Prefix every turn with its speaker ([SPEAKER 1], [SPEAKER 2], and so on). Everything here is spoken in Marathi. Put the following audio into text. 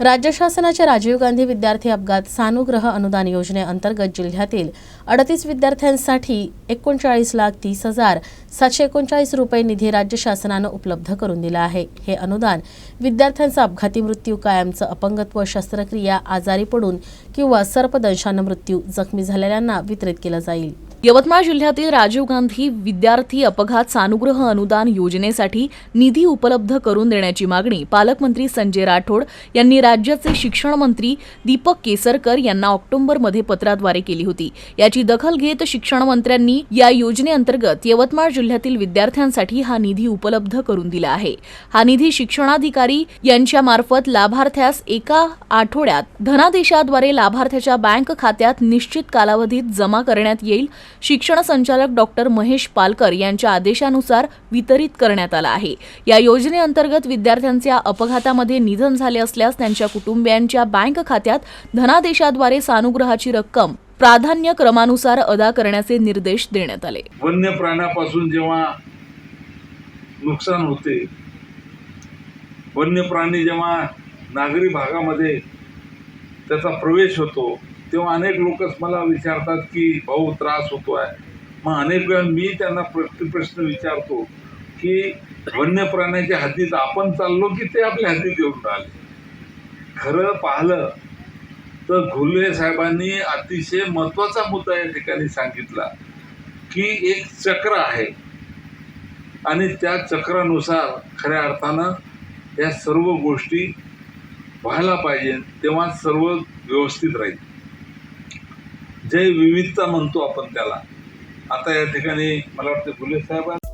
[SPEAKER 1] राज्य शासनाच्या राजीव गांधी विद्यार्थी अपघात सानुग्रह अनुदान योजनेअंतर्गत जिल्ह्यातील अडतीस विद्यार्थ्यांसाठी एकोणचाळीस लाख तीस हजार सातशे एकोणचाळीस रुपये निधी राज्य शासनानं उपलब्ध करून दिला आहे. हे अनुदान विद्यार्थ्यांचा अपघाती मृत्यू कायमचं अपंगत्व शस्त्रक्रिया आजारी पडून किंवा सर्पदंशानं मृत्यू जखमी झालेल्यांना वितरित केलं जाईल.
[SPEAKER 2] यवतमाळ जिल्ह्यातील राजीव गांधी विद्यार्थी अपघात सानुग्रह अनुदान योजनेसाठी निधी उपलब्ध करून देण्याची मागणी पालकमंत्री संजय राठोड यांनी राज्याचे शिक्षण मंत्री दीपक केसरकर यांना ऑक्टोबरमध्ये पत्राद्वारे केली होती. याची दखल घेत शिक्षण मंत्र्यांनी या योजनेअंतर्गत यवतमाळ जिल्ह्यातील विद्यार्थ्यांसाठी हा निधी उपलब्ध करून दिला आहे. हा निधी शिक्षणाधिकारी यांच्या मार्फत लाभार्थ्यास एका आठवड्यात धनादेशाद्वारे लाभार्थ्याच्या बँक खात्यात निश्चित कालावधीत जमा करण्यात येईल. शिक्षण संचालक डॉक्टर महेश पालकर यांच्या आदेशानुसार वितरित करण्यात आला आहे. या योजनेअंतर्गत विद्यार्थ्यांच्या अपघातामध्ये निधन झाले असल्यास त्यांच्या कुटुंबियांच्या बँक खात्यात धनादेशाद्वारे सानुग्रहाची रक्कम प्राधान्य क्रमानुसार अदा करण्याचे निर्देश देण्यात आले.
[SPEAKER 3] वन्य प्राण्यापासून जेव्हा नुकसान होते वन्य प्राणी जेव्हा नागरी भागामध्ये त्याचा प्रवेश होतो तेव्हा अनेक लोकच मला विचारतात की भाऊ त्रास होतो आहे मग अनेक वेळा मी त्यांना प्रति प्रश्न विचारतो की वन्य प्राण्याच्या हद्दीत आपण चाललो की ते आपल्या हद्दीत येऊन राहिले? खरं पाहिलं तर घुले साहेबांनी अतिशय महत्त्वाचा मुद्दा या ठिकाणी सांगितला की एक चक्र आहे आणि त्या चक्रानुसार खऱ्या अर्थानं या सर्व गोष्टी व्हायला पाहिजे तेव्हा सर्व व्यवस्थित राहील. जय विविधता म्हणतो आपण त्याला. आता या ठिकाणी मला वाटतं फुले साहेबांना